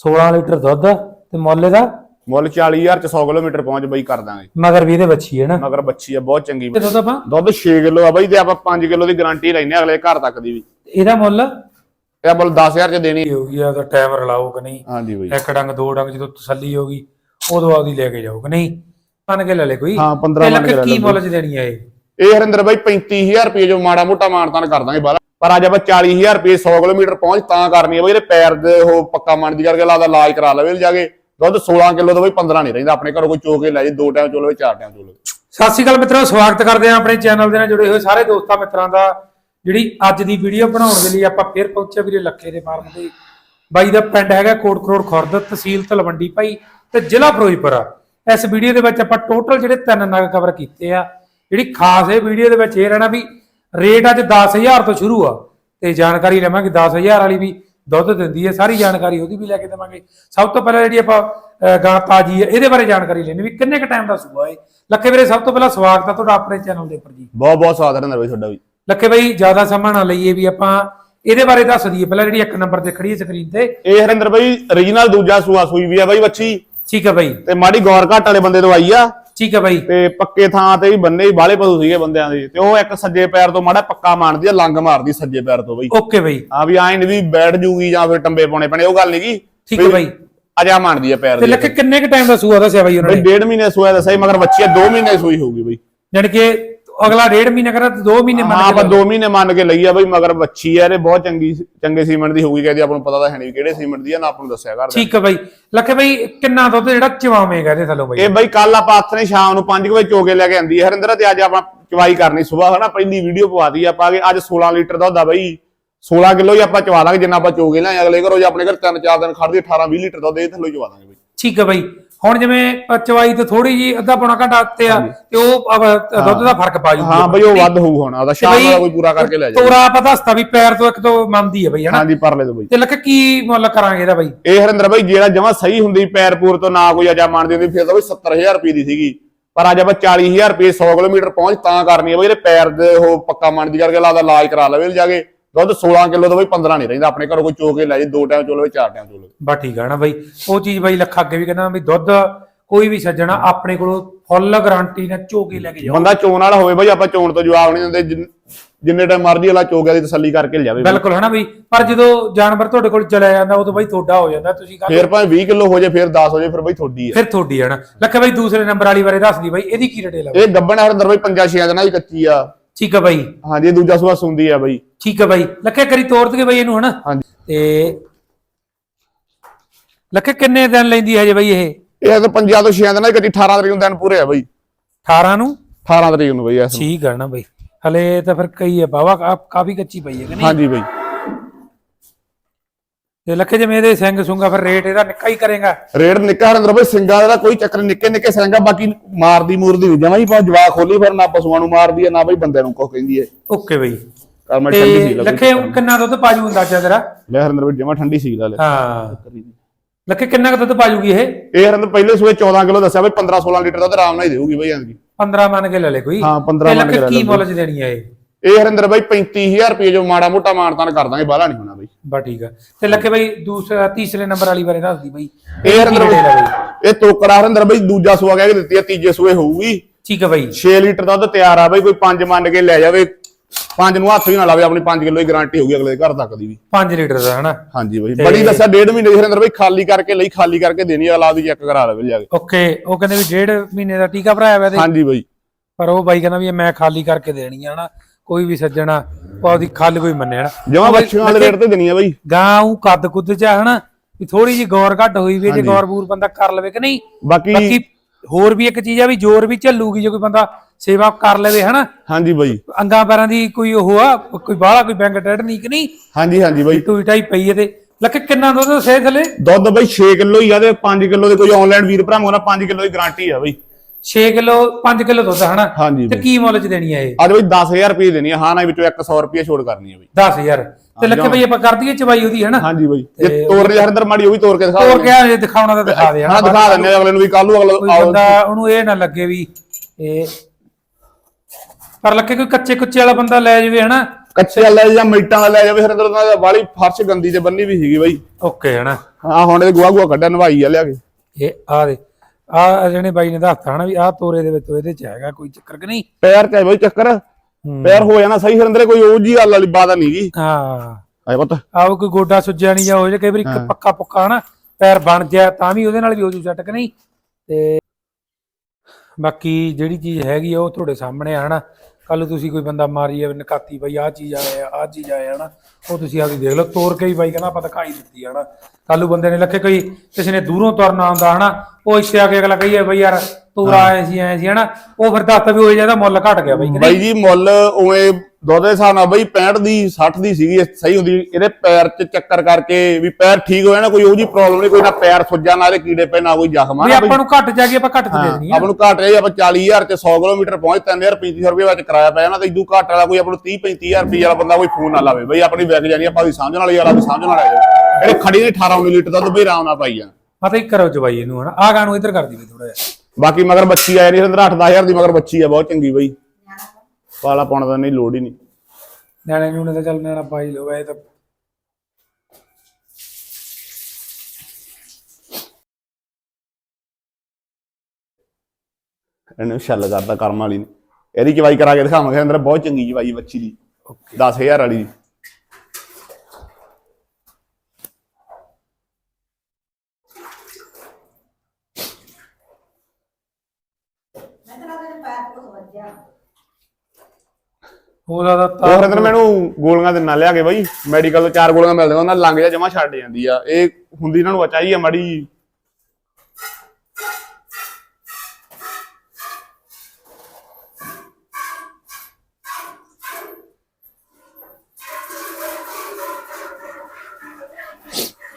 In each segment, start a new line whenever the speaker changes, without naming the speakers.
16 litre ਦੁੱਧ ਤੇ ਮੁੱਲ ਇਹਦਾ?
ਮੁੱਲ 40000 ਚ 100 ਕਿਲੋਮੀਟਰ ਪਹੁੰਚ ਬਈ ਕਰ ਦਾਂਗੇ।
ਮਗਰ ਵੀ ਇਹਦੇ ਬੱਚੀ ਹੈ ਨਾ?
ਮਗਰ ਬੱਚੀ ਆ ਬਹੁਤ ਚੰਗੀ
ਤੇ ਦੁੱਧ ਆਪਾਂ?
ਦੁੱਧ 6 ਕਿਲੋ ਆ ਬਈ ਤੇ ਆਪਾਂ 5 ਕਿਲੋ ਦੀ ਗਾਰੰਟੀ ਲੈਨੇ ਅਗਲੇ ਘਰ ਤੱਕ ਦੀ ਵੀ।
ਇਹਦਾ ਮੁੱਲ?
ਇਹ ਮੁੱਲ 10000 ਚ ਦੇਣੀ।
ਹੋ ਗਿਆ ਉਹਦਾ ਟਾਈਮ ਰਲਾਓ ਕਿ ਨਹੀਂ?
ਹਾਂਜੀ ਬਈ।
ਇੱਕ ਡੰਗ ਦੋ ਡੰਗ ਜਦੋਂ ਤਸੱਲੀ ਹੋ ਗਈ ਉਦੋਂ ਆਪਦੀ ਲੈ ਕੇ ਜਾਓ ਕਿ ਨਹੀਂ? ਮੰਨ ਕੇ ਲੈ ਲੈ ਕੋਈ?
ਹਾਂ, 15
ਤੇ
ਮੰਨ ਕੇ
ਲੱਖ
ਲੈ
ਕੀ। ਮੁੱਲ ਚ ਦੇਣੀ ਆ ਇਹ?
ਇਹ ਹਰਿੰਦਰ ਬਾਈ 35000 ਰੁਪਏ ਜੋ ਮਾੜਾ ਮੋਟਾ ਮਾਨਤਾਨ ਕਰ ਦਾਂਗੇ ਬਾਹਲਾ। ਪਰ ਅੱਜ ਆਪਾਂ 40000 ਰੁਪਏ 100 ਕਿਲੋਮੀਟਰ ਪਹੁੰਚ ਤਾਂ ਕਰਨੀ ਹੈ ਬਈ, ਇਹਦੇ ਪੈਰ ਦੇ ਉਹ ਪੱਕਾ ਮਣ ਦੀ ਕਰਕੇ ਲਾਦਾ ਇਲਾਜ ਕਰਾ ਲਵੇ ਜਾ ਕੇ। ਦੁੱਧ 16 ਕਿਲੋ ਦਾ ਬਈ 15 ਨਹੀਂ ਰਹਿੰਦਾ, ਆਪਣੇ ਘਰੋਂ ਕੋਈ ਚੋ ਕੇ ਲੈ ਜੇ, ਦੋ ਟਾਈਮ ਚੋ ਲਵੇ, ਚਾਰ ਟਾਈਮ ਚੋ ਲਵੇ।
ਸਤਿ ਸ਼੍ਰੀ ਅਕਾਲ ਮਿੱਤਰੋ, ਸਵਾਗਤ ਕਰਦੇ ਹਾਂ ਆਪਣੇ ਚੈਨਲ ਦੇ ਨਾਲ ਜੁੜੇ ਹੋਏ ਸਾਰੇ ਦੋਸਤਾਂ ਮਿੱਤਰਾਂ ਦਾ, ਜਿਹੜੀ ਅੱਜ ਦੀ ਵੀਡੀਓ ਬਣਾਉਣ ਦੇ ਲਈ ਆਪਾਂ ਫੇਰ ਪਹੁੰਚੇ ਵੀਰੇ ਲੱਖੇ ਦੇ ਫਾਰਮ ਤੇ। ਬਾਈ ਦਾ ਪਿੰਡ ਹੈਗਾ ਕੋਟ ਕਰੋੜ ਖੁਰਦ, ਤਹਿਸੀਲ ਤਲਵੰਡੀ ਭਾਈ, ਤੇ ਜ਼ਿਲ੍ਹਾ ਫਿਰੋਜ਼ਪੁਰ। ਇਸ ਵੀਡੀਓ ਦੇ ਵਿੱਚ ਆਪਾਂ ਟੋਟਲ ਜਿਹੜੇ ਤਿੰਨ ਨਗ ਕਵਰ ਕੀਤੇ ਆ ਜਿਹੜੀ ਖਾਸ ਇਹ ਵੀਡੀਓ ਦੇ ਵਿੱਚ ਇਹ ਰਹਿਣਾ ਵੀ ਰੇਟ ਅੱਜ 10000 ਤੋਂ ਸ਼ੁਰੂ ਆ ਤੇ ਜਾਣਕਾਰੀ ਲਵਾਂਗੇ 10000 ਵਾਲੀ ਵੀ ਦੁੱਧ ਦਿੰਦੀ ਹੈ ਸਾਰੀ ਜਾਣਕਾਰੀ ਉਹਦੀ ਵੀ ਲੈ ਕੇ ਦੇਵਾਂਗੇ। ਸਭ ਤੋਂ ਪਹਿਲਾਂ ਜਿਹੜੀ ਆਪਾਂ ਗਾਂ ਤਾਜੀ ਹੈ ਇਹਦੇ ਬਾਰੇ ਜਾਣਕਾਰੀ ਲੈਣੀ ਵੀ ਕਿੰਨੇ ਕ ਟਾਈਮ ਦਾ ਸੂਆ ਹੈ ਲੱਖੇ ਵੀਰੇ ਸਭ ਤੋਂ ਪਹਿਲਾਂ ਸਵਾਗਤ ਹੈ ਤੁਹਾਡਾ ਆਪਣੇ ਚੈਨਲ ਦੇ ਉੱਪਰ ਜੀ।
ਬਹੁਤ ਬਹੁਤ ਸਵਾਦ ਹਰਿੰਦਰ ਬਾਈ ਤੁਹਾਡਾ ਵੀ।
ਲੱਖੇ ਬਾਈ ਜ਼ਿਆਦਾ ਸਮਾਂ ਨਾ ਲਈਏ ਵੀ ਆਪਾਂ ਇਹਦੇ ਬਾਰੇ ਦੱਸ ਦਈਏ ਪਹਿਲਾਂ ਜਿਹੜੀ ਇੱਕ ਨੰਬਰ ਤੇ ਖੜੀ ਹੈ ਸਕਰੀਨ ਤੇ।
ਇਹ ਹਰਿੰਦਰ ਬਾਈ ਰੀਜਨਲ ਦੂਜਾ ਸੂਆ ਸੂਈ ਵੀ ਆ ਬਾਈ ਬੱਚੀ
ਠੀਕ ਹੈ ਬਾਈ।
ਤੇ ਮਾੜੀ ਗੌਰ ਘਾਟ ਵਾਲੇ ਬੰਦੇ ਤੋਂ ਆਈ ਆ।
ਠੀਕ ਹੈ ਬਾਈ।
ਤੇ ਪੱਕੇ ਥਾਂ ਤੇ ਹੀ ਬੰਨੇ ਹੀ ਬਾਲੇ ਪਸ਼ੂ ਸੀਗੇ ਬੰਦਿਆਂ ਦੇ। ਤੇ ਉਹ ਇੱਕ ਸੱਜੇ ਪੈਰ ਤੋਂ ਮਾੜਾ ਪੱਕਾ ਮਾਰਦੀ ਆ ਲੰਗ ਮਾਰਦੀ ਸੱਜੇ ਪੈਰ ਤੋਂ ਬਈ।
Okay bye.
ਹਾਂ ਵੀ ਐਂ ਨੀ ਵੀ ਬੈਠ ਜੂਗੀ ਜਾਂ ਫਿਰ ਟੰਬੇ ਪਾਉਣੇ ਪੈਣੇ ਉਹ ਗੱਲ ਨੀ ਗੀ।
ਠੀਕ ਹੈ ਬਾਈ
ਅਜਾ ਮਾਰਦੀ ਆ ਪੈਰ
ਤੇ ਲੱਖੇ ਕਿੰਨੇ ਕ ਟਾਈਮ ਦਾ ਸੂਆ ਦੱਸਿਆ ਬਾਈ ਉਹਨਾਂ
ਬਈ
ਨੇ?
ਡੇਢ ਮਹੀਨੇ ਸੂਆ ਦੱਸਿਆ ਮਗਰ ਬੱਚੀ 2 ਮਹੀਨੇ ਸੂਈ ਹੋਊਗੀ ਬਈ।
ਕਿ ਅਗਲਾ ਡੇਢ ਮਹੀਨਾ ਕਰਾ ਤੇ 2 ਮਹੀਨੇ
ਹਾਂ ਆਪਾਂ
ਕੇ
2 ਮਹੀਨੇ ਮੰਨ ਕੇ ਲਈ ਆ ਬਈ ਮਗਰ ਬੱਚੀ ਆ ਇਹਦੇ ਬਹੁਤ ਚੰਗੀ ਚੰਗੇ ਸੀਮੈਂਟ ਦੀ ਹੋਊਗੀ ਕਹਿੰਦੀ ਆਪਾਂ ਨੂੰ ਪਤਾ ਤਾਂ ਹੈ ਨਹੀਂ ਕਿਹੜੇ ਸੀਮੈਂਟ ਦੀ ਆ ਨਾ ਆਪਾਂ ਨੂੰ ਦੱਸਿਆ ਘਰ
ਠੀਕ ਹੈ ਬਾਈ। ਲੱਖੇ ਬਾਈ ਕਿੰਨਾ ਦੁੱਧ ਜਿਹੜਾ ਚਵਾਵੇਂਗਾ ਇਹਦੇ ਥੱਲੋਂ ਬਾਈ?
ਇਹ ਬਈ ਕੱਲ ਆਪਾਂ ਨੇ ਸ਼ਾਮ ਨੂੰ 5 ਵਜੇ ਚੋਗੇ ਲੈ ਕੇ ਆਂਦੀ ਹੈ ਹਰਿੰਦਰ ਤੇ ਅੱਜ ਆਪਾਂ ਚਵਾਈ ਕਰਨੀ ਸਵੇਰ ਹਨਾ? ਪਹਿਲੀ ਵੀਡੀਓ ਪਵਾ ਦਈ ਆਪਾਂ ਕਿ ਅੱਜ 16 ਲੀਟਰ ਦਾ ਹੁੰਦਾ ਬਈ। 16 ਕਿਲੋ ਹੀ ਆਪਾਂ ਚਵਾ ਦਾਂਗੇ ਜਿੰਨਾ ਆਪਾਂ ਚੋਗੇ ਲਿਆਏ ਅਗਲੇ ਘਰੋਂ ਜੇ ਆਪਣੇ ਘਰ ਤਿੰਨ ਚਾਰ ਦਿਨ ਖੜਦੀ 18 20 ਲੀਟਰ ਦਾ ਦੇ ਥੱਲੋਂ ਚਵਾ ਦਾਂਗੇ ਬਈ।
ਠੀਕ ਹੈ ਬਾਈ। ਹੁਣ ਜਿਵੇਂ ਚਵਾਈ ਤੇ ਥੋੜੀ ਜੀ ਅੱਧਾ ਪੌਣਾ ਘੰਟਾ ਤੇ ਆ ਤੇ ਉਹ ਦੁੱਧ ਦਾ ਫ਼ਰਕ ਪਾ ਜੂਗੀ।
ਹਾਂ ਬਈ ਉਹ ਵੱਧ ਹੋਊ ਹੁਣ ਆਦਾ ਸ਼ਾਮ ਨਾਲ ਕੋਈ ਪੂਰਾ ਕਰਕੇ ਲੈ ਜਾ
ਤੋਰਾ ਆਪਾਂ ਦੱਸਤਾ ਵੀ ਪੈਰ ਤੋਂ ਇੱਕ ਤੋਂ ਮੰਨਦੀ ਹੈ ਬਈ ਹਨਾ?
ਹਾਂਜੀ ਪਰ ਲੈ ਦੋ ਬਈ।
ਤੇ ਲੱਖ ਕੀ ਮੁੱਲ ਕਰਾਂਗੇ ਇਹਦਾ ਬਾਈ?
ਇਹ ਹਰਿੰਦਰ ਬਾਈ ਜਿਹੜਾ ਜਮਾ ਸਹੀ ਹੁੰਦੀ ਪੈਰ ਪੂਰ ਤੋਂ ਨਾ ਕੋਈ ਅਜਾ ਮੰਨਦੀ ਹੁੰਦੀ ਫਿਰ ਤਾਂ ਬਈ 70000 ਰੁਪਏ ਦੀ ਸੀਗੀ। ਪਰ ਅੱਜ ਆਪਾਂ 40000 ਰੁਪਏ 100 ਕਿਲੋਮੀਟਰ ਪਹੁੰਚ ਤਾਂ ਕਰਨੀ ਹੈ ਬਈ ਇਹਦੇ ਪੈਰ ਦੇ ਉਹ ਪੱਕਾ ਮੰਨਦੀ ਕਰਕੇ ਲਾਦਾ ਇਲਾਜ ਕਰਾ ਲਵੇ ਜਾ ਕੇ। ਦੁੱਧ 16 ਕਿਲੋ ਦਾ ਬਈ 15 ਨਹੀਂ ਰਹਿੰਦਾ ਆਪਣੇ ਘਰੋਂ ਕੋਈ ਚੋ ਕੇ ਲੈ ਜੇ ਦੋ ਟਾਈਮ ਚੋ ਲਵੇ ਚਾਰ ਟਾਈਮ ਚੋ ਲਵੇ।
ਬਾ ਠੀਕ ਆ ਨਾ ਬਾਈ। ਉਹ ਚੀਜ਼ ਬਾਈ ਲੱਖਾ ਅੱਗੇ ਵੀ ਕਹਿੰਦਾ ਵੀ ਦੁੱਧ ਕੋਈ ਵੀ ਸੱਜਣਾ ਆਪਣੇ ਕੋਲੋਂ ਫੁੱਲ ਗਾਰੰਟੀ ਨਾਲ ਝੋ ਕੇ ਲੈ ਕੇ ਜਾਓ
ਬੰਦਾ ਚੋਣ ਵਾਲਾ ਹੋਵੇ ਬਈ ਆਪਾਂ ਚੋਣ ਤੋਂ ਜਵਾਬ ਨਹੀਂ ਦਿੰਦੇ ਜਿੰਨ- ਟਾਈਮ ਮਰਜ਼ੀ ਵਾਲਾ ਚੋ ਗਿਆ ਦੀ ਤਸੱਲੀ ਕਰਕੇ ਜਾਵੇ
ਬਿਲਕੁਲ ਹਨਾ ਬਈ। ਪਰ ਜਦੋਂ ਜਾਨਵਰ ਤੁਹਾਡੇ ਕੋਲ ਚਲਿਆ ਜਾਂਦਾ ਉਦੋਂ ਬਾਈ ਤੁਹਾਡਾ ਹੋ ਜਾਂਦਾ ਤੁਸੀਂ ਕਹੋ
ਫੇਰ ਭਾਵੇਂ 20 ਕਿਲੋ ਹੋ ਜੇ ਫੇਰ 10 ਹੋ ਜੇ ਫਿਰ ਬਈ ਥੋੜੀ ਹੈ
ਫਿਰ ਤੁਹਾਡੀ ਹਨਾ ਲੱਖਾ ਬਾਈ ਦੂਸਰੇ ਨੰਬਰ ਵਾਲੀ ਬਾਰੇ ਦੱਸਦੀ ਬਾਈ ਇਹਦੀ ਕੀ ਡਿਟੇਲ ਆ
ਇਹ ਗੱਬਣ ਹਰਿੰਦਰ ਬਈ ਪੰਜਾਂ ਛੇਆਂ ਦਿਨਾਂ ਦੀ ਕੱਚੀ ਆ।
ਠੀਕ ਆ ਬਾਈ।
ਹਾਂਜੀ ਇਹ ਦੂਜਾ ਸੂਆ ਸੁੰਦੀ ਆ ਬਈ।
ਠੀਕ ਆ ਬਾਈ। ਲੱਖੇ ਕਰੀ ਤੋੜ ਦਗੇ ਬਾਈ ਇਹਨੂੰ ਹਨਾ।
ਹਾਂਜੀ।
ਤੇ ਲੱਖੇ ਕਿੰਨੇ ਦਿਨ ਲੈਂਦੀ ਹੈ ਜੇ ਬਾਈ ਇਹ?
ਇਹ ਤਾਂ ਪੰਜਾਂ ਤੋਂ ਛੇਆਂ ਦਿਨਾਂ ਦੀ ਕੱਚੀ 18 ਤਰੀਕ ਨੂੰ ਦਿਨ ਪੂਰੇ ਆ ਬਈ।
18 ਨੂੰ?
18 ਤਰੀਕ ਨੂੰ ਬਈ ਨੂੰ।
ਠੀਕ ਆ ਨਾ ਬਾਈ। ਹਲੇ ਤਾਂ ਫਿਰ ਕਈ ਹੈ ਬਾਵਾ ਕਾ- ਕਾਫੀ ਕੱਚੀ ਪਈ ਹੈ ਕਿ ਨਹੀਂ?
ਹਾਂਜੀ ਬਈ।
ਤੇ ਲੱਖੇ ਜਿਵੇਂ ਇਹਦੇ ਸਿੰਘ ਸੁੰਗਾ ਫਿਰ ਰੇਟ ਇਹਦਾ ਨਿੱਕਾ ਹੀ ਕਰੇਗਾ।
ਰੇਡ ਨਿੱਕਾ ਹਰਿੰਦਰ ਬਈ ਸਿੰਘਾਂ ਦਾ ਕੋਈ ਚੱਕਰ ਨਿੱਕੇ ਨਿੱਕੇ ਸਿੰਘਾ ਬਾਕੀ ਮਾਰਦੀ ਮੂਰਦੀ ਨਹੀਂ ਜਮਾ ਹੀ ਪਾ ਜਵਾ ਖੋਲੀ ਫਿਰ ਨਾ ਪਸ਼ੂਆਂ ਨੂੰ ਮਾਰਦੀ ਹੈ ਨਾ ਬਈ ਬੰਦੇ ਨੂੰ ਕੁਛ ਕਹਿੰਦੀ ਹੈ
ਓਕੇ ਬਾਈ।
ਕਰ ਮੈਂ ਠੰਡੀ
ਤੇ
ਸੀ
ਲੱਖੇ ਕਿੰਨਾ ਦੁੱਧ ਪਾਜੂ ਅੰਦਾਜ਼ਾ ਤੇਰਾ?
ਲੈ ਹਰਿੰਦਰ ਬਈ ਜਮਾ ਠੰਡੀ ਸੀ ਲੈ
ਹਾਂ। ਲੱਖੇ ਕਿੰਨਾ ਕੁ ਦੁੱਧ ਪਾਜੂਗੀ ਇਹ?
ਇਹ ਹਰਿੰਦਰ ਪਹਿਲੇ ਸੂਏ 14 ਕਿਲੋ ਦੱਸਿਆ ਬਈ 15 16 ਲੀਟਰ ਦਾ ਤਾਂ ਆਰਾਮ ਨਾਲ ਹੀ ਦੇਊਗੀ ਬਈ ਐਂਦੀ
15 ਮੰਨ ਕੇ ਲੈ ਲੈ ਕੋਈ।
ਹਾਂ, 15
ਤੇ
ਮੰਨ ਕੇ
ਲੱਖੇ
ਲੈ
ਕੀ
ਲੈ
ਮੁੱਲ ਚ ਦੇਣੀ ਹੈ ਇਹ?
ਇਹ ਹਰਿੰਦਰ ਬਈ 35000 ਰੁਪਏ ਜੋ ਮਾੜਾ ਮੋਟਾ ਮਾਨਤਾਨ ਕਰ ਦਾਂਗੇ ਬਾਹਲਾ ਨਹੀਂ ਹੋਣਾ ਬਈ।
ਬਾ ਠੀਕ ਆ। ਤੇ ਲੱਖੇ ਬਾਈ ਦੂਸਰਾ ਤੀਸਰੇ ਨੰਬਰ ਵਾਲੀ ਬਾਰੇ ਦੱਸਦੀ ਬਾਈ।
ਇਹ ਹਰਿੰਦਰ
ਬਾਈ
ਇਹ ਤੋਕੜਾ ਹਰਿੰਦਰ ਬਈ ਦੂਜਾ ਸੂਆ ਕਹਿ ਕੇ ਦਿੱਤੀ ਆ ਤੀਜੇ ਸੂਏ ਹੋਊਗੀ।
ਠੀਕ ਆ ਬਾਈ।
6 ਲੀਟਰ ਦੁੱਧ ਤਿਆਰ ਆ ਬਈ ਕੋਈ 5 ਮੰਨ ਕੇ ਲੈ ਜਾਵੇ। 5 ਨੂੰ ਹੱਥ ਵੀ ਨਾ ਲਾਵੇ ਆਪਣੀ 5 ਕਿਲੋ ਦੀ ਗਾਰੰਟੀ ਹੋਊਗੀ ਅਗਲੇ ਦੇ ਘਰ ਤੱਕ ਦੀ ਵੀ।
5 ਲੀਟਰ ਦਾ ਹਨਾ?
ਹਾਂਜੀ ਬਈ। ਬੜੀ ਦੱਸਿਆ ਡੇਢ ਮਹੀਨੇ ਦੀ ਹਰਿੰਦਰ ਬਈ ਖਾਲੀ ਕਰਕੇ ਲਈ ਖਾਲੀ ਕਰਕੇ ਦੇਣੀ ਆ ਅਲਾਦ ਦੀ ਚੈੱਕ ਕਰਾ ਲਵੇ ਜਾ ਕੇ।
ਓਕੇ ਉਹ ਕਹਿੰਦੇ ਵੀ ਡੇਢ ਮਹੀਨੇ ਦਾ ਟੀਕਾ ਭਰਾਇਆ ਹੋਇਆ ਤੇ
ਹਾਂਜੀ ਬਈ।
ਪਰ ਉਹ ਬਾਈ ਕਹਿੰਦਾ ਵੀ ਮੈਂ ਖਾਲੀ ਕਰਕੇ ਦੇਣੀ ਆ ਹਨਾ? ਕੋਈ ਵੀ ਸੱਜਣਾ ਉਹਦੀ ਖੱਲ ਕੋਈ ਮੰਨੇ ਹਨਾ?
ਜਮਾ ਬੱਚਿਆਂ ਵਾਲੇ ਰੇਟ ਤੇ ਦੇਣੀ ਆ ਬਈ।
ਗਾਂ ਉਹ ਕੱਦ ਕੁੱਦ ਚ ਆ ਹਨਾ? ਵੀ ਥੋੜੀ ਜੀ ਗੌਰ ਘੱਟ ਹੋਈ ਵੀ ਜੇ ਗੌਰ ਬੂਰ ਬੰਦਾ ਕਰ ਲਵੇ ਕਿ ਨਹੀਂ?
ਬਾਕੀ
ਹੋਰ ਵੀ ਇੱਕ ਚੀਜ਼ ਆ ਵੀ ਜ਼ੋਰ ਵੀ ਝੱਲੂਗੀ ਜੇ ਕੋਈ ਬੰਦਾ ਸੇਵਾ ਕਰ ਲਵੇ ਹਨਾ?
ਹਾਂਜੀ ਬਈ।
ਅੰਗਾਂ ਪੈਰਾਂ ਦੀ ਕੋਈ ਉਹ ਆ ਕੋਈ ਬਾਹਲਾ ਕੋਈ ਬੈਂਕ ਟੈਡ ਨਹੀਂ ਕਿ ਨਹੀਂ?
ਹਾਂਜੀ ਹਾਂਜੀ ਬਈ।
ਟੂਈ ਟਾਈ ਪਈ ਤੇ। ਲੱਖ ਕਿੰਨਾ ਦੁੱਧ ਸੇ ਥਲੇ
ਦੁੱਧ ਬਈ 6 ਕਿਲੋ ਹੀ ਆ ਤੇ 5 ਕਿਲੋ ਦੇ ਕੋਈ ਆਨਲਾਈਨ ਵੀਰ ਭਰਾ ਮੋਨਾ 5 ਕਿਲੋ ਦੀ ਗਾਰੰਟੀ ਆ ਬਈ।
6 ਕਿਲੋ 5 ਕਿਲੋ ਦੁੱਧ ਹਨਾ?
ਹਾਂਜੀ
ਤੇ ਕੀ ਮੁੱਲ ਚ ਦੇਣੀ ਹੈ ਇਹ?
ਅੱਜ ਬਈ 10000 ਰੁਪਏ ਦੇਣੀ ਆ। ਹਾਂ ਨਾ ਵਿੱਚੋਂ 100 ਰੁਪਏ ਛੋੜ ਕਰਨੀ ਆ ਬਈ।
10000 ਤੇ ਲੱਖ ਬਈ ਆਪਾਂ ਕਰ ਦਈਏ ਚਵਾਈ ਉਹਦੀ ਹਨਾ?
ਹਾਂਜੀ ਬਈ। ਜੇ ਤੋਰ ਦੇ ਹਰਿੰਦਰ ਮਾੜੀ ਉਹ ਵੀ ਤੋਰ ਕੇ ਦਿਖਾ
ਹੋਰ ਕਿਹਾ ਜੇ ਦਿਖਾਉਣਾ ਤਾਂ ਦਿਖਾ ਦੇ
ਹਾਂ ਦਿਖਾ ਦਿੰਦੇ ਆ। ਅਗਲੇ ਨੂੰ ਵੀ ਕੱਲ ਨੂੰ ਅਗਲਾ
ਬੰਦਾ ਉਹਨੂੰ ਇਹ ਨਾ ਲੱਗੇ ਵੀ ਇਹ ਪਰ ਲੱਗੇ ਕੋਈ ਕੱਚੇ ਕੁੱਚੇ ਵਾਲਾ ਬੰਦਾ ਲੈ ਜਾਵੇ ਹਨਾ?
ਕੱਚੇ ਲੈ ਜਾਂ ਮੀਟਾਂ ਲੈ ਜਾਵੇ ਹਰਿੰਦਰ ਦਾ ਵਾਲੀ ਫਰਸ਼ ਗੰਦੀ ਤੇ ਬੰਨੀ ਵੀ ਸੀਗੀ ਬਈ।
ਓਕੇ ਹਨਾ?
ਹਾਂ ਹੁਣ ਇਹ ਗੋਆ ਗੋਆ ਕੱਢਿਆ ਨਵਾਈ ਆ ਲਿਆ ਕੇ।
ਇਹ ਆ ਦੇ। ਆ ਜਿਹੜੇ ਬਾਈ ਨੇ ਦੱਸਤਾ ਹਨਾ ਵੀ ਆ ਤੋਰੇ ਦੇ ਵਿੱਚ ਇਹਦੇ ਚ ਹੈਗਾ ਕੋਈ ਚੱਕਰ ਕਿ ਨਹੀਂ?
ਪੈਰ ਤੇ ਬਈ ਚੱਕਰ।
ਹੂੰ।
ਪੈਰ ਹੋ ਜਾਣਾ ਸਹੀ ਹਰਿੰਦਰੇ ਕੋਈ ਉਹ ਜੀ ਗੱਲ ਵਾਲੀ ਬਾਤ ਨਹੀਂ ਗੀ
ਹਾਂ।
ਆਏ ਪੁੱਤ।
ਆਹ ਕੋਈ ਗੋਡਾ ਸੁੱਜਿਆ ਨਹੀਂ ਜਾਂ ਹੋ ਜਾ ਕਈ ਵਾਰੀ ਇੱਕ ਪੱਕਾ ਪੱਕਾ ਹਨਾ ਪੈਰ ਬਣ ਜਾ ਤਾਂ ਵੀ ਉਹਦੇ ਨਾਲ ਵੀ ਹੋ ਜੂ ਚੱਟ ਕਿ ਨਹੀਂ? ਤੇ ਬਾਕੀ ਜਿਹੜੀ ਚੀਜ਼ ਹੈਗੀ ਆ ਉਹ ਤੁਹਾਡੇ ਸਾਹਮਣੇ ਆ ਹਨਾ। ਕੱਲ ਤੁਸੀਂ ਕੋਈ ਬੰਦਾ ਮਾਰੀ ਜਾਵੇ ਨਕਾਤੀ ਬਈ ਆਹ ਚੀਜ਼ ਆਇਆ ਆਹ ਚੀਜ਼ ਆਇਆ ਹਨਾ? ਉਹ ਤੁਸੀਂ ਆਪਦੀ ਦੇਖ ਲਓ ਤੋਰ ਕੇ ਹੀ ਬਾਈ ਕਹਿੰਦਾ ਆਪਾਂ ਦਿਖਾਈ ਦਿੱਤੀ ਆ ਹਨਾ? ਕੱਲੂ ਬੰਦੇ ਨੇ ਲੱਖੇ ਕੋਈ ਕਿਸੇ ਨੇ ਦੂਰੋਂ ਤੁਰਨਾ ਆਉਂਦਾ ਹਨਾ? ਉਹ ਇੱਥੇ ਆ ਕੇ ਅਗਲਾ ਕਹੀਏ ਬਈ ਯਾਰ ਤੋਰਾ ਆਏ ਸੀ ਆਏ ਸੀ ਹਨਾ? ਉਹ ਫਿਰ ਦੱਸ ਵੀ ਉਹ ਜ਼ਿਆਦਾ ਮੁੱਲ ਘਟ ਗਿਆ ਬਈ
ਬਾਈ ਜੀ ਮੁੱਲ ਉਵੇਂ ਦੁੱਧ ਦੇ ਹਿਸਾਬ ਨਾਲ ਬਈ 65 ਦੀ 60 ਦੀ ਸੀਗੀ ਇਹ ਸਹੀ ਹੁੰਦੀ। ਇਹਦੇ ਪੈਰ 'ਚ ਚੱਕਰ ਕਰਕੇ ਵੀ ਪੈਰ ਠੀਕ ਹੋਇਆ ਨਾ ਕੋਈ ਉਹ ਜੀ ਪ੍ਰੋਬਲਮ ਨਹੀਂ ਕੋਈ ਨਾ ਪੈਰ ਸੁੱਜਾ ਨਾ ਇਹਦੇ ਕੀੜੇ ਪੈ ਨਾ ਕੋਈ ਜ਼ਖਮ ਆ
ਵੀ ਆਪਾਂ ਨੂੰ ਘੱਟ ਜਾ ਕੇ ਆਪਾਂ ਘੱਟ ਦੇ ਦੇਣੀ ਆ।
ਆਪਾਂ ਨੂੰ ਘੱਟ ਰਹੀ ਆਪਾਂ 40000 ਤੇ 100 ਕਿਲੋਮੀਟਰ ਪਹੁੰਚ 3000 3500 ਰੁਪਏ ਵਿੱਚ ਕਿਰਾਇਆ ਪੈ ਜਾਣਾ ਤੇ ਇਦੂ ਘੱਟ ਵਾਲਾ ਕੋਈ ਆਪਾਂ ਨੂੰ 30 35000 ਰੁਪਏ ਵਾਲਾ ਬੰਦਾ ਕੋਈ ਫੋਨ ਨਾ ਲਾਵੇ। ਬਈ ਆਪਣੀ ਵਿਕ ਜਾਣੀ ਆਪਾਂ ਵੀ ਸਮਝਣ ਵਾਲੀ ਵਾਲਾ ਵੀ ਸਮਝਣ ਵਾਲਾ ਹੈ ਇਹਦੇ ਖੜੀ ਨੇ 18 19 ਲੀਟਰ ਦਾ ਵੀ ਆਰਾਮ ਨਾਲ ਪਾਈ ਜਾਣ
ਪਤਾ ਹੀ ਕਰੋ ਜਵਾਈ ਇਹਨੂੰ ਹਨਾ। ਆ ਗਾਂ ਨੂੰ ਇੱਧਰ ਕਰ ਦੀ ਥੋੜਾ ਜਿਹਾ।
ਬਾਕੀ ਮਗਰ ਬੱਚੀ ਆਇਆ ਨਹੀਂ ਹਰਿੰਦਰ 8-10000 ਦੀ ਮਗਰ ਬੱਚੀ ਆ ਬਹੁਤ ਚੰਗੀ ਬਈ। ਪਾਲਾ ਪਾਉਣ ਦਾ ਨਹੀਂ ਲੋੜ ਹੀ ਨਹੀਂ।
ਨਿਆਣੇ ਨੂੰ ਤਾਂ ਚੱਲ ਨਿਆਣਾ ਪਾਈ ਲੋ ਇਹ ਤਾਂ
ਇਹਨੇ ਛੱਲ ਕਰਦਾ ਕਰਮ ਵਾਲੀ ਨੇ। ਇਹਦੀ ਚਵਾਈ ਕਰਾ ਕੇ ਦਿਖਾਵਾਂਗੇ ਅੰਦਰ ਬਹੁਤ ਚੰਗੀ ਚਵਾਈ ਬੱਚੀ ਦੀ 10000 ਵਾਲੀ
ਉਹਦਾ ਤਾਂ
ਉਹ ਹਰਿੰਦਰ ਮੈਨੂੰ ਗੋਲੀਆਂ ਦੇ ਨਾਲ ਲਿਆ ਕੇ ਬਾਈ। ਮੈਡੀਕਲ ਤੋਂ ਚਾਰ ਗੋਲੀਆਂ ਮਿਲਦੀਆਂ ਉਹਨਾਂ ਲੰਘ ਜਾ ਜਮਾ ਛੱਡ ਜਾਂਦੀ ਆ। ਇਹ ਹੁੰਦੀ ਇਹਨਾਂ ਨੂੰ ਚਾਹੀਏ ਮੜੀ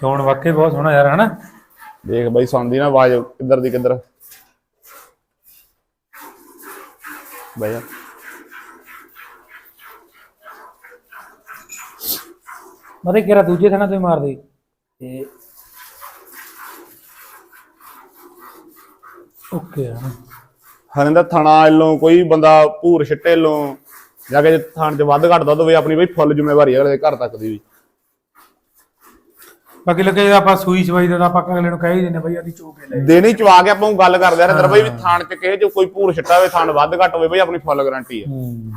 ਹੁਣ ਵਾਕਈ ਬਹੁਤ ਸੋਹਣਾ ਯਾਰ ਹਨਾ?
ਦੇਖ ਬਾਈ ਸੁਣਦੀ ਨਾ ਆਵਾਜ਼ ਕਿੱਧਰ ਦੀ ਕਿੱਧਰ। ਬਾਈ
ਮਤੇ ਕਿਹੜਾ ਦੂਜੇ ਥਾਂ ਤੋਂ ਹੀ ਮਾਰ ਦੇ। ਤੇ ਓਕੇ ਹਨਾ
ਹਰਿੰਦਰ ਥਾਣਾ ਵੱਲੋਂ ਕੋਈ ਬੰਦਾ ਭੂਰ ਛਿੱਟੇ ਵੱਲੋਂ ਜਾ ਕੇ ਥਾਣ 'ਚ ਵੱਧ ਘੱਟ ਦੁੱਧ ਹੋਵੇ ਆਪਣੀ ਬਈ ਫੁੱਲ ਜ਼ਿੰਮੇਵਾਰੀ ਹੈ ਅਗਲੇ ਦੇ ਘਰ ਤੱਕ ਦੀ ਵੀ।
ਬਾਕੀ ਲੱਗੇ ਆਪਾਂ ਸੂਈ ਸਵਾਈ ਦਾ ਤਾਂ ਆਪਾਂ ਅਗਲੇ ਨੂੰ ਕਹਿ ਹੀ ਦਿੰਦੇ ਬਈ ਆਦੀ ਚੋਕੇ ਲੈ।
ਦੇਣੀ ਚਵਾ ਕੇ ਆਪਾਂ ਨੂੰ ਗੱਲ ਕਰਦੇ ਆ ਹਰਿੰਦਰ ਬਾਈ ਵੀ ਥਾਣ 'ਚ ਕਿਸੇ 'ਚ ਕੋਈ ਭੂਰ ਛਿੱਟਾ ਹੋਵੇ ਥਾਣ ਵੱਧ ਘੱਟ ਹੋਵੇ ਬਈ ਆਪਣੀ ਫੁੱਲ ਗਾਰੰਟੀ ਹੈ
ਹੂੰ।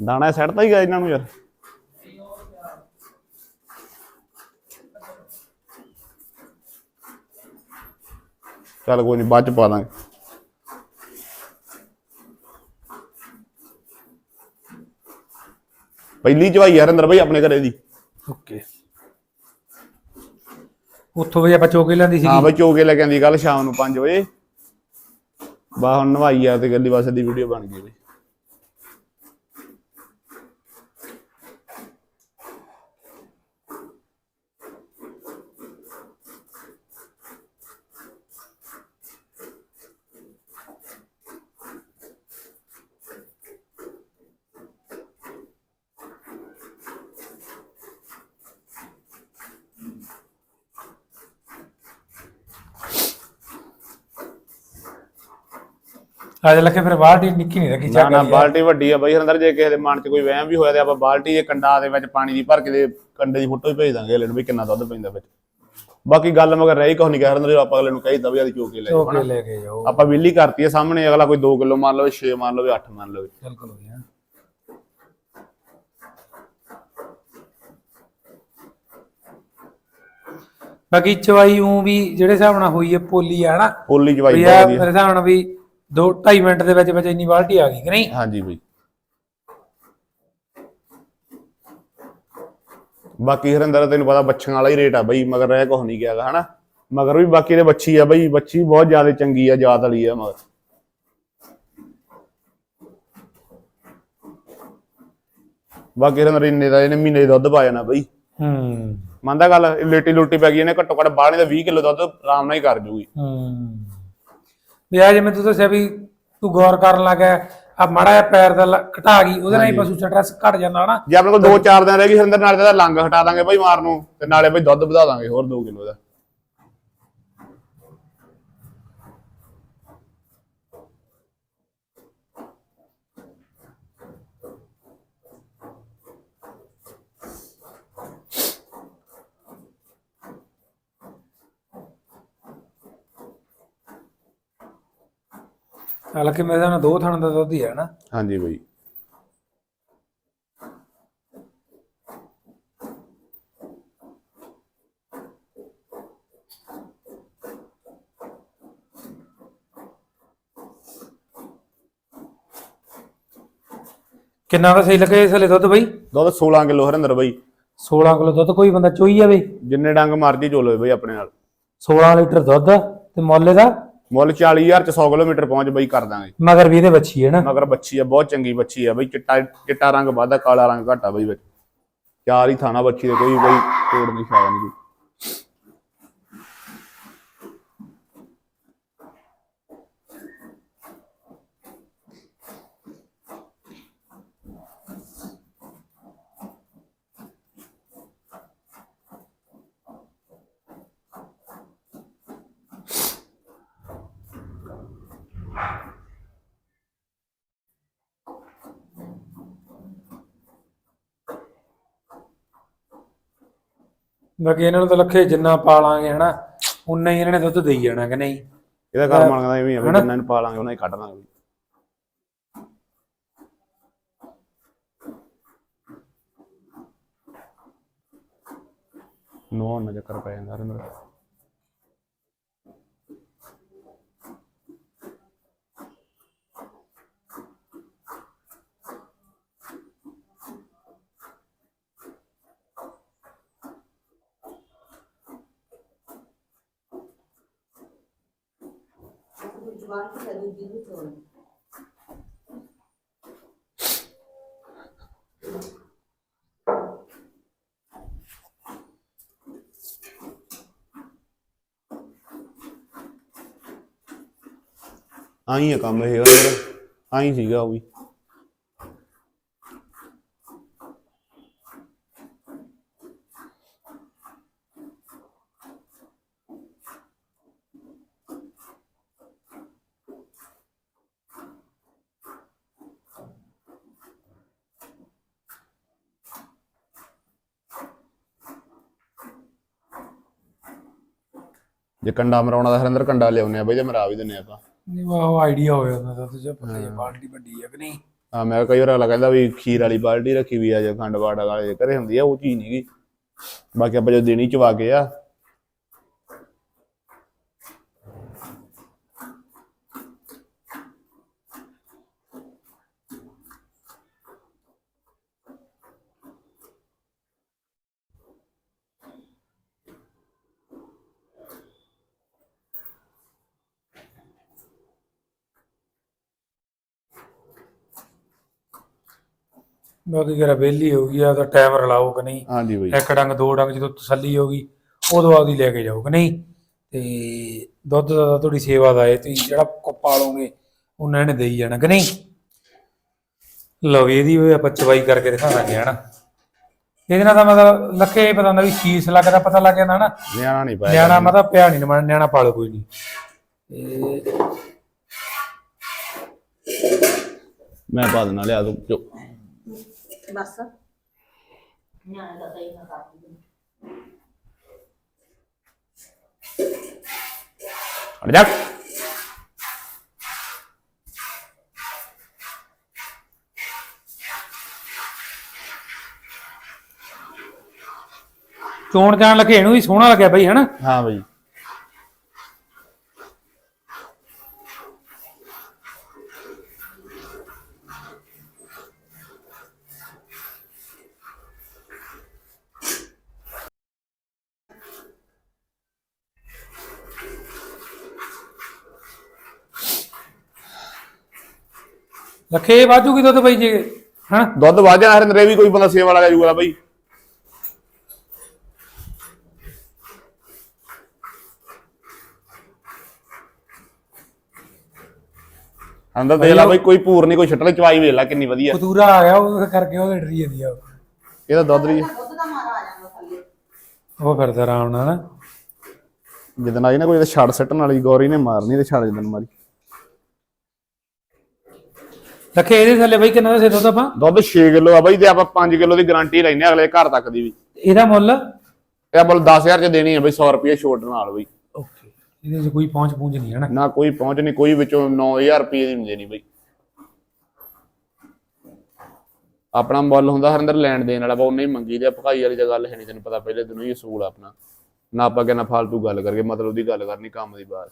ਦਾਣਾ ਸੈੱਟ ਤਾਂ ਹੀ ਗਿਆ ਇਹਨਾਂ ਨੂੰ ਯਾਰ। ਚੱਲ ਕੋਈ ਨਹੀਂ ਬਾਅਦ ਚ ਪਾ ਦਾਂਗੇ। ਪਹਿਲੀ ਚਵਾਈ ਯਾਰ ਅੰਦਰ ਬਈ ਆਪਣੇ ਘਰੇ ਦੀ।
ਓਕੇ। ਉੱਥੋਂ ਵੀ ਆਪਾਂ ਚੋਕੇ ਲੈਂਦੀ ਸੀ
ਹਾਂ ਬਈ ਚੋਕੇ ਲੈ ਕੇ ਆਂਦੀ ਕੱਲ ਸ਼ਾਮ ਨੂੰ 5 ਵਜੇ। ਬਾ ਹੁਣ ਨਵਾਈ ਆ ਤੇ ਗੱਲੀ ਬਸ ਦੀ ਵੀਡੀਓ ਬਣ ਗਈ ਬਈ।
ਅੱਜ ਲੱਗੇ ਫਿਰ ਦੀ ਨਿੱਕੀ ਨਹੀਂ ਰੱਖੀ
ਨਾ
ਚੱਕ
ਨਾ ਬਾਲਟੀ ਵੱਡੀ ਆ ਬਈ ਹਰਿੰਦਰ ਜੇ ਕਿਸੇ ਦੇ ਮਨ 'ਚ ਕੋਈ ਵਹਿਮ ਵੀ ਹੋਇਆ ਤੇ ਆਪਾਂ ਬਾਲਟੀ ਦੇ ਕੰਡਾ ਦੇ ਵਿੱਚ ਪਾਣੀ ਦੀ ਭਰ ਕੇ ਦੇ ਕੰਡੇ ਦੀ ਫੋਟੋ ਹੀ ਭੇਜ ਦਾਂਗੇ ਅਗਲੇ ਨੂੰ ਵੀ ਕਿੰਨਾ ਦੁੱਧ ਪੈਂਦਾ ਵਿੱਚ। ਬਾਕੀ ਗੱਲ ਮਗਰ ਰਹੀ ਕੁਛ ਨਹੀਂ ਕਹਿ ਹਰਿੰਦਰ ਜੋ ਆਪਾਂ ਅਗਲੇ ਨੂੰ ਕਹੀ ਦਿੱਤਾ ਵੀ ਆਦੀ ਚੋਕੇ ਲੈ ਜਾਓ
ਚੋਕੇ ਲੈ ਕੇ ਜਾਓ।
ਆਪਾਂ ਵਿਲੀ ਕਰਤੀ ਹੈ ਸਾਹਮਣੇ ਅਗਲਾ ਕੋਈ 2 ਕਿਲੋ ਮੰਨ ਲਵੇ 6 ਮੰਨ ਲਵੇ 8 ਮੰਨ ਲਵੇ
ਬਿਲਕੁਲ ਹੋ ਗਿਆ ਬਾਕੀ ਚਵਾਈ ਉਹ ਵੀ ਜਿਹੜੇ ਹਿਸਾਬ ਨਾਲ ਹੋਈ ਹੈ ਪੋਲੀ ਆ ਹਨਾ?
ਪੋਲੀ
ਵੀ
ਜਵਾਈ
ਆ ਮੇਰੇ ਹਿਸਾਬ ਨਾਲ ਵੀ 2 2.5 ਮਿੰਟ ਦੇ ਵਿੱਚ ਵਿੱਚ ਇੰਨੀ ਬਾਲਟੀ ਆ ਗਈ ਕਿ ਨਹੀਂ?
ਹਾਂਜੀ ਬਈ। ਬਾਕੀ ਹਰਿੰਦਰ ਤੈਨੂੰ ਪਤਾ ਬੱਚਿਆਂ ਵਾਲਾ ਹੀ ਰੇਟ ਆ ਬਈ ਮਗਰ ਰਹਿ ਕੁਛ ਨਹੀਂ ਗਿਆਗਾ ਹਨਾ? ਮਗਰ ਵੀ ਬਾਕੀ ਦੇ ਬੱਚੀ ਆ ਬਈ ਬੱਚੀ ਬਹੁਤ ਜ਼ਿਆਦਾ ਚੰਗੀ ਆ ਜਾਤ ਵਾਲੀ ਆ ਮਗਰ। ਬਾਕੀ ਹਰਿੰਦਰ ਇੰਨੇ ਦਾ ਇਹਨੇ ਮਹੀਨੇ ਦਾ ਦੁੱਧ ਪਾ ਜਾਣਾ ਬਈ।
ਹੂੰ।
ਮੰਨਦਾ ਗੱਲ? ਲੇਟੀ ਲੁੱਟੀ ਪੈ ਗਈ ਇਹਨੇ ਘੱਟੋ ਘੱਟ ਬਾਹਲੇ ਦਾ 20 ਕਿਲੋ ਦੁੱਧ ਆਰਾਮ ਨਾਲ ਹੀ ਕਰ ਜੂਗੀ।
ਹੂੰ। ਵੀ ਆ ਜਿਵੇਂ ਤੂੰ ਦੱਸਿਆ ਵੀ ਤੂੰ ਗੌਰ ਕਰਨ ਲੱਗਾ ਆ ਮਾੜਾ ਜਿਹਾ ਪੈਰ ਦਾ ਲ- ਘਟਾ ਗਈ ਉਹਦੇ ਨਾਲ ਹੀ ਪਸ਼ੂ ਸਟ੍ਰੈਸ ਘਟ ਜਾਂਦਾ ਹਨਾ।
ਜੇ ਆਪਣੇ ਕੋਲ 2-4 ਦਿਨ ਰਹਿ ਗਈ ਹਰਿੰਦਰ ਨਾਲ ਦਾ ਲੰਗ ਹਟਾ ਦਾਂਗੇ ਬਈ ਮਾਰ ਨੂੰ ਤੇ ਨਾਲੇ ਬਈ ਦੁੱਧ ਵਧਾ ਦਾਂਗੇ ਹੋਰ 2 ਕਿਲੋ ਦਾ।
ਹਾਲਾਂਕਿ ਮੇਰੇ ਨਾਲ ਦੋ ਥਣ ਦਾ ਦੁੱਧ ਹੀ ਹੈ ਨਾ।
ਹਾਂਜੀ ਬਈ।
ਕਿੰਨਾ ਦਾ ਸਹੀ ਲੱਗੇ ਇਸ ਵੇਲੇ ਦੁੱਧ ਬਈ?
ਦੁੱਧ 16 ਕਿਲੋ ਹਰਿੰਦਰ ਬਈ।
16 ਕਿਲੋ ਦੁੱਧ ਕੋਈ ਬੰਦਾ ਚੋਈ ਜਾਵੇ।
ਜਿੰਨੇ ਡੰਗ ਮਰਜ਼ੀ ਚੋਲੋ ਬਈ ਆਪਣੇ ਨਾਲ।
16 ਲੀਟਰ ਦੁੱਧ ਤੇ ਮੁੱਲ ਦਾ
ਮੁੱਲ 40000 ਚ 100 ਕਿਲੋਮੀਟਰ ਪਹੁੰਚ ਬਈ ਕਰ ਦਾਂਗੇ।
ਮਗਰ ਵੀ ਇਹਦੇ ਬੱਚੀ ਹੈ ਨਾ?
ਮਗਰ ਬੱਚੀ ਆ ਬਹੁਤ ਚੰਗੀ ਬੱਚੀ ਆ ਬਈ ਚਿੱਟਾ ਚਿੱਟਾ ਰੰਗ ਵਾਧਾ ਕਾਲਾ ਰੰਗ ਘਟਾ ਬਈ ਵਿੱਚ। ਚਾਰ ਹੀ ਥਾਣਾ ਬੱਚੀ ਦੇ ਕੋਈ ਬਈ ਤੋੜ ਨਹੀਂ ਛਾਵਾ ਨਹੀਂ
ਬਾਕੀ ਇਹਨਾਂ ਨੂੰ ਤਾਂ ਲੱਖੇ ਜਿੰਨਾ ਪਾਲਾਂਗੇ ਹਨਾ? ਉਨਾ ਹੀ ਇਹਨਾਂ ਨੇ ਦੁੱਧ ਦੇਈ ਜਾਣਾ ਕਿ ਨਹੀਂ?
ਇਹਦਾ ਘਰ ਮੰਗਦਾ ਐਵੇਂ ਆ ਬਈ ਜਿੰਨਾਂ ਨੂੰ ਪਾ ਲਾਂਗੇ ਉਹਨਾਂ ਹੀ ਕੱਢ ਲਾਂਗੇ। ਨੋ ਨਾ ਚੱਕਰ ਪੈ ਜਾਂਦਾ ਹਰਿੰਦਰ ਆਈ ਆ ਕੰਮ ਇਹ ਹਰਿੰਦਰ ਆਈ ਸੀਗਾ ਉਹ ਵੀ ਜੇ ਕੰਡਾ ਮਰਾਉਣਾ ਦਾ ਹਰਿੰਦਰ ਕੰਡਾ ਲਿਆਉਨੇ ਆ ਬਈ ਤੇ ਮਰਾ ਵੀ ਦਿੰਨੇ ਆਪਾਂ।
ਨਹੀਂ ਉਹ ਆਈਡੀਆ ਹੋਵੇ ਉਹਨਾਂ ਦਾ ਤੇ ਜੇ ਪਤਾ ਹੀ ਬਾਲਟੀ ਵੱਡੀ ਹੈ ਕਿ ਨਹੀਂ?
ਆ ਮੈਂ ਕਈ ਵਾਰ ਅਗਲਾ ਕਹਿੰਦਾ ਵੀ ਖੀਰ ਵਾਲੀ ਬਾਲਟੀ ਰੱਖੀ ਵੀ ਆ ਜਾਂ ਖੰਡ ਬਾੜਾ ਵਾਲੇ ਘਰੇ ਹੁੰਦੀ ਆ ਉਹ ਚੀਜ਼ ਨਹੀਂਗੀ ਬਾਕੀ ਆਪਾਂ ਜੋ ਦੇਣੀ ਚਵਾ ਕੇ ਆ
ਬਾਕੀ ਕਿਹੜਾ ਵਿਹਲੀ ਹੋ ਗਈ ਆ ਤਾਂ ਟਾਈਮ ਰਲਾਓ ਕਿ ਨਹੀਂ?
ਹਾਂਜੀ ਬਈ।
ਇੱਕ ਡੰਗ ਦੋ ਡੰਗ ਜਦੋਂ ਤਸੱਲੀ ਹੋ ਗਈ ਉਦੋਂ ਆਪਦੀ ਲੈ ਕੇ ਜਾਓ ਕਿ ਨਹੀਂ? ਤੇ ਦੁੱਧ ਦਾ ਤੁਹਾਡੀ ਸੇਵਾ ਦਾ ਹੈ ਤੁਸੀਂ ਜਿਹੜਾ ਪਾਲੋਗੇ ਉਹਨਾਂ ਨੇ ਦੇਈ ਜਾਣਾ ਕਿ ਨਹੀਂ? ਲਓ ਇਹਦੀ ਵੀ ਆਪਾਂ ਚਵਾਈ ਕਰਕੇ ਦਿਖਾਵਾਂਗੇ ਹਨਾ? ਇਹਦੇ ਨਾਲ ਤਾਂ ਮਤਲਬ ਲੱਕੇ ਪਤਾ ਹੁੰਦਾ ਵੀ ਸ਼ੀਸ਼ ਲੱਗਦਾ ਪਤਾ ਲੱਗ ਜਾਂਦਾ ਹਨਾ?
ਨਿਆਣਾ ਨਹੀਂ ਪਾਇਆ
ਨਿਆਣਾ ਮਤਲਬ ਪਿਆ ਨਹੀਂ ਨਿਆਣਾ ਨਿਆਣਾ ਪਾਲੋ ਕੋਈ ਨਹੀਂ।
ਮੈਂ ਪਾ ਦੇਣਾ ਲਿਆ ਦੋ ਜੋ।
ਬਸ। ਨਿਆਣੇ ਦਾ ਸਹੀ ਨਾ ਕਰ ਦਿੰਦੇ
ਹਟ ਜਾ।
ਚੋਣ ਜਾਣ ਲੱਗੇ ਇਹਨੂੰ ਵੀ ਸੋਹਣਾ ਲੱਗਿਆ ਬਈ ਹਨਾ?
ਹਾਂ ਬਈ।
ਲੱਖੇ ਵਾਜੂਗੀ ਦੁੱਧ ਬਈ ਜੇ ਹਨਾ?
ਦੁੱਧ ਵੱਧ ਜਾਣਾ ਹਰਿੰਦਰ ਵੀ ਕੋਈ ਬੰਦਾ ਸੇਵਾ ਵਾਲਾ ਲੈ ਜੂਗਾ ਬਈ। ਅੰਦਰ ਦੇਖ ਲਾ ਬਈ ਕੋਈ ਪੂਰ ਨਹੀਂ ਕੋਈ ਛੱਟਲੇ ਚਵਾਈ ਵੇਖ ਲਾ ਕਿੰਨੀ ਵਧੀਆ।
ਕਤੂਰਾ ਆ ਗਿਆ ਉਹ ਕਰਕੇ ਉਹ ਡਰੀ ਜਾਂਦੀ ਆ।
ਇਹਦਾ ਦੁੱਧ ਨਹੀਂ
ਦੁੱਧ ਦਾ ਮਾਰਾ ਆ ਜਾਂਦਾ ਥੱਲੇ
ਉਹ ਫਿਰਦਾ ਆਰਾਮ ਨਾਲ। ਨਾ
ਜਿੱਦਣ ਆਈ ਨਾ ਕੋਈ ਇਹਦਾ ਛੜ ਸੱਟਣ ਵਾਲੀ ਗੌਰੀ ਨੇ ਮਾਰਨੀ ਤੇ ਛੜ ਜਿੱਦਣ ਮਾਰੀ।
ਲੱਖੇ ਇਹਦੇ ਥੱਲੇ ਬਈ ਕਿੰਨਾ ਦਾ ਸੇ ਦੁੱਧ ਆਪਾਂ?
ਦੁੱਧ 6 ਕਿਲੋ ਆ ਬਈ ਤੇ ਆਪਾਂ 5 ਕਿਲੋ ਦੀ ਗਾਰੰਟੀ ਲੈਨੇ ਅਗਲੇ ਘਰ ਤੱਕ ਦੀ ਵੀ।
ਇਹਦਾ ਮੁੱਲ?
ਇਹ ਬਲ 10000 ਚ ਦੇਣੀ ਹੈ ਬਈ 100 ਰੁਪਏ ਛੋਟ ਨਾਲ ਬਈ।
ਓਕੇ ਇਹਦੇ 'ਚ ਕੋਈ ਪਹੁੰਚ ਪੂੰਝ ਨਹੀਂ ਹੈ ਨਾ।
ਨਾ ਕੋਈ ਪਹੁੰਚ ਨਹੀਂ ਕੋਈ ਵਿੱਚੋਂ 9000 ਰੁਪਏ ਦੀ ਨਹੀਂ ਦੇਣੀ ਬਈ। ਆਪਣਾ ਮੁੱਲ ਹੁੰਦਾ ਹਰਿੰਦਰ ਲੈਣ ਦੇਣ ਵਾਲਾ ਬਾ ਉਹਨੇ ਹੀ ਮੰਗੀ ਤੇ ਭਕਾਈ ਵਾਲੀ ਤਾਂ ਗੱਲ ਹੈ ਨਹੀਂ ਤੈਨੂੰ ਪਤਾ ਪਹਿਲੇ ਦਿਨੋਂ ਹੀ ਅਸੂਲ ਆ ਆਪਣਾ। ਨਾ ਆਪਾਂ ਕਹਿੰਦਾ ਫਾਲਤੂ ਗੱਲ ਕਰਕੇ ਮਤਲਬ ਦੀ ਗੱਲ ਕਰਨੀ ਕੰਮ ਦੀ ਬਾਤ।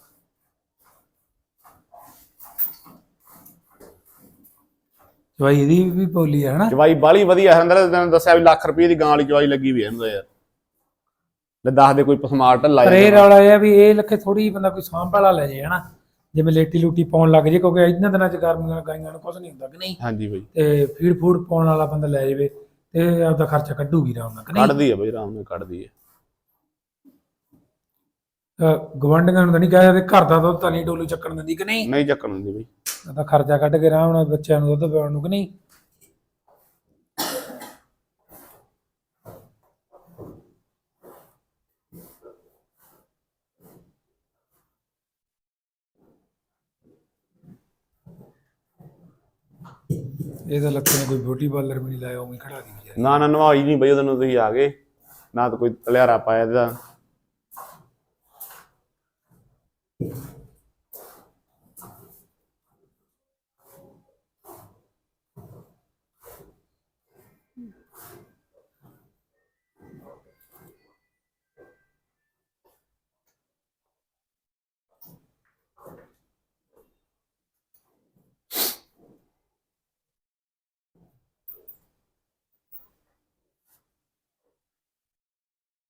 ਚਵਾਈ ਇਹਦੀ ਵੀ ਬੋਲੀ ਹੈ ਹਨਾ?
ਚਵਾਈ ਬਾਲੀ ਵਧੀਆ ਹਰਿੰਦਰ ਤੈਨੂੰ ਦੱਸਿਆ ਵੀ ਲੱਖ ਰੁਪਏ ਦੀ ਗਾਂ ਵਾਲੀ ਚਵਾਈ ਲੱਗੀ ਵੀ ਹੁੰਦਾ ਯਾਰ। ਲੈ ਦੱਸ ਦੇ ਕੋਈ ਸਮਾਰਟ
ਪਰ
ਲਾਇਆ
ਇਹ ਰੌਲਾ ਇਹ ਆ ਵੀ ਇਹ ਲੱਖੇ ਥੋੜੀ ਬੰਦਾ ਕੋਈ ਸਾਂਭ ਵਾਲਾ ਲੈ ਜੇ ਹਨਾ? ਜਿਵੇਂ ਲੇਟੀ ਲੂਟੀ ਪਾਉਣ ਲੱਗ ਜੇ ਕਿਉਂਕਿ ਇਹਨਾਂ ਦਿਨਾਂ 'ਚ ਗਰਮੀਆਂ ਗਾਈਆਂ ਨੂੰ ਕੁਝ ਨਹੀਂ ਹੁੰਦਾ ਕਿ ਨਹੀਂ?
ਹਾਂਜੀ ਬਈ।
ਤੇ ਫੀਡ ਫੂਡ ਪਾਉਣ ਵਾਲਾ ਬੰਦਾ ਲੈ ਜਾਵੇ ਤੇ ਆਪਦਾ ਖਰਚਾ ਕੱਢੂਗੀ ਆਰਾਮ ਨਾਲ ਕਿ ਨਹੀਂ?
ਕੱਢਦੀ ਹੈ ਬਈ ਆਰਾਮ ਨਾਲ ਕੱਢਦੀ ਹੈ
ਅਹ ਗਵਾਂਢੀਆਂ ਨੂੰ ਤਾਂ ਨਹੀਂ ਕਹਿਆ ਘਰ ਦਾ ਦੁੱਧ ਤਾਂ ਨਹੀਂ ਡੋਲੂ ਚੱਕਣ ਦਿੰਦੀ ਕਿ ਨਹੀਂ?
ਨਹੀਂ ਚੱਕਣ ਹੁੰਦੀ ਬਈ।
ਉਹਦਾ ਖਰਚਾ ਕੱਢ ਕੇ ਆਰਾਮ ਨਾਲ ਬੱਚਿਆਂ ਨੂੰ ਦੁੱਧ ਪਿਆਉਣ ਨੂੰ ਕਿ ਨਹੀਂ? ਇਹਦਾ ਲੱਖਾਂ ਨੇ ਕੋਈ ਬਿਊਟੀ ਪਾਰਲਰ ਵੀ ਨਹੀਂ ਲਾਇਆ ਉਵੇਂ ਹੀ ਖੜਾ ਦੀ
ਨਾ ਨਾ ਨਵਾਈ ਨਹੀਂ ਬਈ ਉਹਨੂੰ ਤੁਸੀਂ ਆ ਗਏ। ਨਾ ਤਾਂ ਕੋਈ ਤਲਿਆਰਾ ਪਾਇਆ ਇਹਦਾ
ਜੇ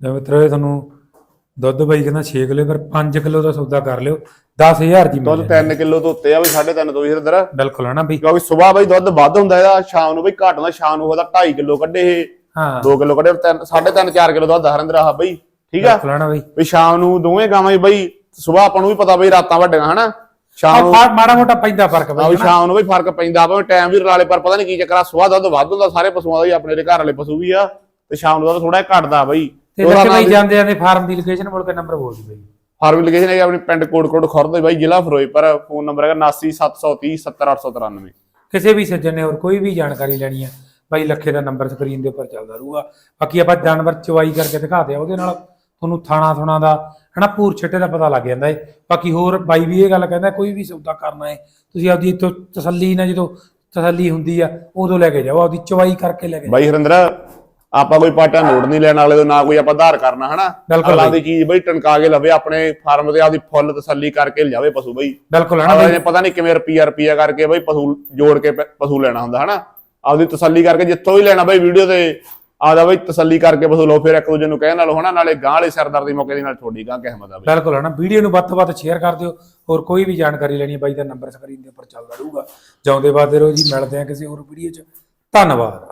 ਮਿੱਤਰੋ ਇਹ ਤੁਹਾਨੂੰ ਦੁੱਧ ਬਾਈ ਕਹਿੰਦਾ 6 ਕਿਲੋ ਪਰ 5 ਕਿਲੋ ਦਾ ਸੌਦਾ ਕਰ ਲਿਓ 10000 ਦੀ
ਦੁੱਧ
ਜਾਣੀ।
3 ਕਿਲੋ ਤੋਂ ਉੱਤੇ ਆ ਵੀ 3.5 ਤੋਂ ਵੀ ਇਧਰ।
ਬਿਲਕੁਲ ਹੈ ਨਾ ਬਈ।
ਕਿਉਂਕਿ ਸਵੇਰ ਬਈ ਦੁੱਧ ਵੱਧ ਹੁੰਦਾ ਇਹਦਾ ਸ਼ਾਮ ਨੂੰ ਬਈ ਘੱਟ ਹੁੰਦਾ ਸ਼ਾਮ ਨੂੰ ਉਹਦਾ 2.5 ਕਿਲੋ ਕੱਢੇ ਇਹ।
ਹਾਂ।
2 ਕਿਲੋ ਕੱਢੇ 3.5 4 ਕਿਲੋ ਦੁੱਧ ਹਰਿੰਦਰ ਆ ਬਈ। ਠੀਕ ਆ?
ਬਿਲਕੁਲ ਹੈ ਨਾ ਬਈ।
ਵੀ ਸ਼ਾਮ ਨੂੰ ਦੋਵੇਂ ਗਾਵਾਂ ਹੀ ਬਈ ਸਵੇਰ ਆਪਾਂ ਨੂੰ ਵੀ ਪਤਾ ਬਈ ਰਾਤਾਂ ਵੱਡੀਆਂ ਹਨਾ? ਸ਼ਾਮ ਨੂੰ
ਮਾੜਾ ਮੋਟਾ ਪੈਂਦਾ ਫ਼ਰਕ ਬਈ
ਸ਼ਾਮ ਨੂੰ ਵੀ ਫ਼ਰਕ ਪੈਂਦਾ ਆਪਾਂ ਟਾਈਮ ਵੀ ਰਲਾਲੇ ਪਰ ਪਤਾ ਨਹੀਂ ਕੀ ਚੱਕਰ ਆ ਸਵੇਰ ਦੁੱਧ ਵੱਧ ਹੁੰਦਾ ਸਾਰੇ ਪਸ਼ੂਆਂ ਦਾ ਹੀ ਆਪਣੇ ਦੇ ਘਰ ਵਾਲੇ ਪਸ਼ੂ ਵੀ ਆ ਤੇ ਸ਼ਾਮ ਨੂੰ ਦੁੱਧ ਥੋੜਾ ਘਟਦਾ ਬਈ।
ਤੇ
ਉਹਦਾ
ਲੱਗੇ
ਨਾਲ
ਬਈ ਜਾਂਦੇ ਜਾਂਦੇ ਫਾਰਮ ਦੀ ਲੋਕੇਸ਼ਨ ਬੋਲ ਕੇ ਨੰਬਰ ਬੋਲ ਬਈ।
ਫਾਰਮ ਲੋਕੇਸ਼ਨ ਹੈ ਆਪਣੀ ਪਿੰਡ ਕੋਟਕੋਟ ਖੁਰਦ ਬਾਈ ਜ਼ਿਲ੍ਹਾ ਫਿਰੋਜ਼ਪੁਰ ਫੋਨ ਨੰਬਰ ਹੈਗਾ 797330 70893
ਕਿਸੇ ਵੀ ਸੱਜਣ ਨੇ ਹੋਰ ਕੋਈ ਵੀ ਜਾਣਕਾਰੀ ਲੈਣੀ ਹੈ ਬਾਈ ਲੱਖੇ ਦਾ ਨੰਬਰ ਸਕਰੀਨ ਦੇ ਉੱਪਰ ਚੱਲਦਾ ਰਹੂਗਾ। ਬਾਕੀ ਆਪਾਂ ਜਾਨਵਰ ਚਵਾਈ ਕਰਕੇ ਦਿਖਾਦੇ ਆ ਉਹਦੇ ਨਾਲ ਤੁਹਾਨੂੰ ਥਾਣਾ ਥੁਣਾ ਦਾ ਹਨਾ ਪੂਰ ਛਿੱਟੇ ਦਾ ਪਤਾ ਲੱਗ ਜਾਂਦਾ ਏ। ਬਾਕੀ ਹੋਰ ਬਾਈ ਵੀ ਇਹ ਗੱਲ ਕਹਿੰਦਾ ਕੋਈ ਵੀ ਸੌਦਾ ਕਰਨਾ ਹੈ ਤੁਸੀਂ ਆਪਦੀ ਇੱਥੋਂ ਤਸੱਲੀ ਨਾਲ ਜਦੋਂ ਤਸੱਲੀ ਹੁੰਦੀ ਆ ਉਦੋਂ ਲੈ ਕੇ ਜਾਓ ਆਪਦੀ ਚਵਾਈ ਕਰਕੇ ਲੈ ਕੇ ਜਾਓ।
ਬਾਈ ਹਰਿੰਦਰ ਆਪਾਂ ਕੋਈ ਪਾਟਾ ਨੋਟ ਨਹੀਂ ਲੈਣ ਵਾਲੇ ਤੋਂ ਨਾ ਕੋਈ ਆਪਾਂ ਆਧਾਰ ਕਰਨਾ ਹਨਾ? ਅਗਲਾ। ਦੀ ਚੀਜ਼ ਬਈ ਟਣਕਾ ਕੇ ਲਵੇ ਆਪਣੇ ਫਾਰਮ ਤੇ ਆਪਦੀ ਫੁੱਲ ਤਸੱਲੀ ਕਰਕੇ ਲਿਜਾਵੇ ਪਸ਼ੂ ਬਈ।
ਬਿਲਕੁਲ ਹੈ ਨਾ
ਅਗਲੇ ਨੇ ਪਤਾ ਨਹੀਂ ਕਿਵੇਂ ਰੁਪਈਆ ਰੁਪਈਆ ਕਰਕੇ ਬਈ ਪਸ਼ੂ ਜੋੜ ਕੇ ਪਸ਼ੂ ਲੈਣਾ ਹੁੰਦਾ ਹਨਾ? ਆਪਦੀ ਤਸੱਲੀ ਕਰਕੇ ਜਿੱਥੋਂ ਵੀ ਲੈਣਾ ਬਈ ਵੀਡੀਓ ਤੇ ਆਦਾ ਬਈ ਤਸੱਲੀ ਕਰਕੇ ਪਸ਼ੂ ਲਓ ਫਿਰ ਇੱਕ ਦੂਜੇ ਨੂੰ ਕਹਿਣ ਨਾਲੋਂ ਹਨਾ? ਨਾਲੇ ਗਾਂ ਵਾਲੇ ਸਰਦਾਰ ਦੀ ਮੌਕੇ ਦੀ ਨਾਲ ਤੁਹਾਡੀ ਗਾਂ ਕਿਸਮਤ ਆ ਬਈ।
ਬਿਲਕੁਲ ਹੈ ਨਾ ਵੀਡੀਓ ਨੂੰ ਵੱਧ ਤੋਂ ਵੱਧ ਸ਼ੇਅਰ ਕਰ ਦਿਓ। ਹੋਰ ਕੋਈ ਵੀ ਜਾਣਕਾਰੀ ਲੈਣੀ ਹੈ ਬਾਈ ਦਾ ਨੰਬਰ ਸਕਰੀਨ ਦੇ ਉੱਪਰ ਚੱਲਦਾ ਰਹੂਗਾ। ਜਿਉਂਦੇ ਵਾਦੇ ਰਹੋ ਜੀ ਮਿਲਦੇ ਆ ਕਿਸੇ ਹੋਰ ਵੀਡੀਓ 'ਚ। ਧੰਨਵਾਦ।